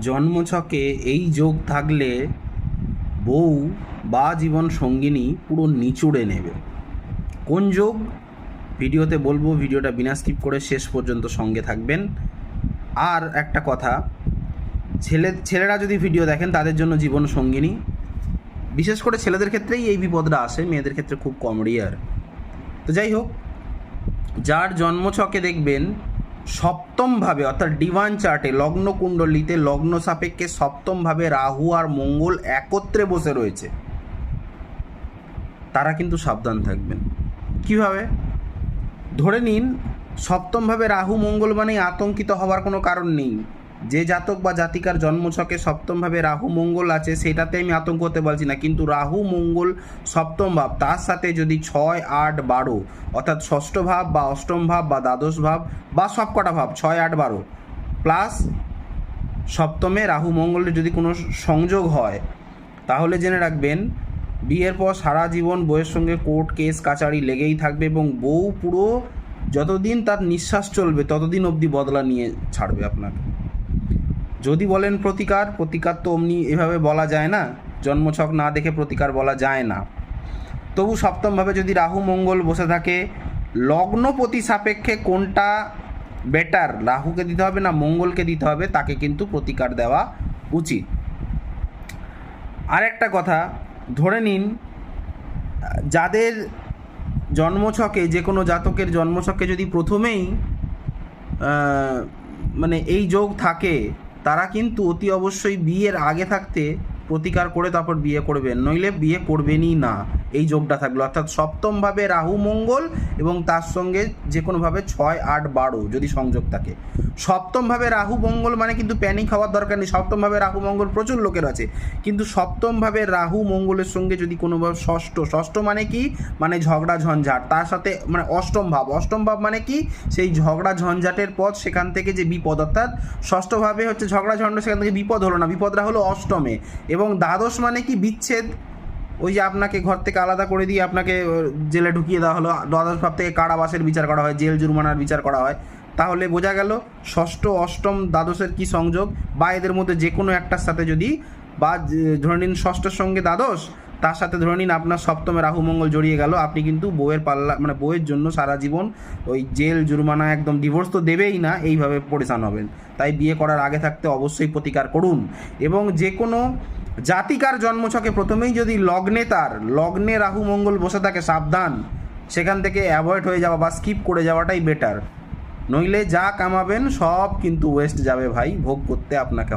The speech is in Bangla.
জন্মছকে এই যোগ থাকলে বউ বা জীবন সঙ্গিনী পুরো নিচুড়ে নেবে। কোন যোগ? ভিডিওতে বলব, ভিডিওটা বিনা স্কিপ করে শেষ পর্যন্ত সঙ্গে থাকবেন। আর একটা কথা, ছেলে, ছেলেরা যদি ভিডিও দেখেন, তাদের জন্য জীবন সঙ্গিনী। বিশেষ করে ছেলেদের ক্ষেত্রেই এই বিপদটা আসে, মেয়েদের ক্ষেত্রে খুব কম রিয়ার তো যাই হোক, যার জন্মছকে দেখবেন সপ্তমভাবে, অর্থাৎ ডিভান চার্টে লগ্ন কুণ্ডলিতে লগ্ন সাপেক্ষে সপ্তমভাবে রাহু আর মঙ্গল একত্রে বসে রয়েছে। তারা কিন্তু সাবধান থাকবেন। কীভাবে? ধরে নিন, সপ্তমভাবে রাহু মঙ্গল মানেই আতঙ্কিত হওয়ার কোনো কারণ নেই। যে জাতক বা জাতিকার জন্মছকে সপ্তমভাবে রাহু মঙ্গল আছে, সেটাতে আমি আতঙ্ক হতে পারছি না। কিন্তু রাহু মঙ্গল সপ্তম ভাব, তার সাথে যদি ছয়, আট, বারো, অর্থাৎ ষষ্ঠ ভাব বা অষ্টম ভাব বা দ্বাদশ ভাব বা সবকটা ভাব, ছয়, আট, বারো প্লাস সপ্তমে রাহু মঙ্গলের যদি কোনো সংযোগ হয়, তাহলে জেনে রাখবেন, বিয়ের পর সারা জীবন বউয়ের সঙ্গে কোর্ট কেস, কাচারি লেগেই থাকবে এবং বউ পুরো যতদিন তার নিঃশ্বাস চলবে, ততদিন অবধি বদলা নিয়ে ছাড়বে আপনাকে। যদি বলেন প্রতিকার প্রতিকার তো অমনি এভাবে বলা যায় না, জন্মছক না দেখে প্রতিকার বলা যায় না। তবু সপ্তমভাবে যদি রাহু মঙ্গল বসে থাকে লগ্নপতি সাপেক্ষে কোনটা বেটার রাহুকে দিতে হবে না মঙ্গলকে দিতে হবে, তাকে কিন্তু প্রতিকার দেওয়া উচিত। আরেকটা কথা, ধরে নিন, যাদের জন্মছকে, যে কোনো জাতকের জন্মছকে যদি প্রথমেই মানে এই যোগ থাকে তারা কিন্তু অতি অবশ্যই বিয়ের আগে থাকতে প্রতিকার করে তারপর বিয়ে করবেন, নইলে বিয়ে করবেনই না। এই যোগটা থাকল। অর্থাৎ সপ্তমভাবে রাহু মঙ্গল এবং তার সঙ্গে যে কোনোভাবে ছয়, আট, বারো যদি সংযোগ থাকে। সপ্তমভাবে রাহু মঙ্গল মানে কিন্তু প্যানিক হওয়ার দরকার নেই। সপ্তমভাবে রাহু মঙ্গল প্রচুর লোকের আছে। কিন্তু সপ্তমভাবে রাহু মঙ্গলের সঙ্গে যদি কোনোভাবে ষষ্ঠ ষষ্ঠ মানে কি? মানে ঝগড়া, ঝঞ্ঝাট। তার সাথে মানে অষ্টম ভাব। অষ্টম ভাব মানে কি? সেই ঝগড়া, ঝঞ্ঝাটের পথ সেখান থেকে যে বিপদ। অর্থাৎ ষষ্ঠভাবে হচ্ছে ঝগড়া, ঝঞ্ঝাট সেখান থেকে বিপদ হলো না। বিপদটা হলো অষ্টমে। এবং দ্বাদশ মানে কি? বিচ্ছেদ। ওই যে আপনাকে ঘর থেকে আলাদা করে দিয়ে আপনাকে জেলে ঢুকিয়ে দেওয়া হলো। দ্বাদশ ভাব থেকে কারাবাসের বিচার করা হয়, জেল জুরমানার বিচার করা হয়। তাহলে বোঝা গেল, ষষ্ঠ, অষ্টম দ্বাদশের কি সংযোগ? বা এদের মধ্যে যে কোনো একটার সাথে যদি, বা ধরে নিন ষষ্ঠের সঙ্গে দ্বাদশ, তার সাথে ধরে নিন আপনার সপ্তমে রাহু মঙ্গল জড়িয়ে গেল, আপনি কিন্তু বউয়ের পাল্লা মানে বইয়ের জন্য সারা জীবন ওই জেল জুরমানা একদম ডিভোর্স তো দেবেই না, এইভাবে পরেশান হবেন। তাই বিয়ে করার আগে থাকতে অবশ্যই প্রতিকার করুন। এবং যে কোনো জাতিকার জন্মছকে প্রথমেই যদি লগ্নে তার, লগ্নে রাহু মঙ্গল বসে থাকে, সাবধান। সেখান থেকে অ্যাভয়েড হয়ে যাওয়া বা স্কিপ করে যাওয়াটাই বেটার নইলে যা কামাবেন সব কিন্তু ওয়েস্ট যাবে ভাই, ভোগ করতে আপনাকে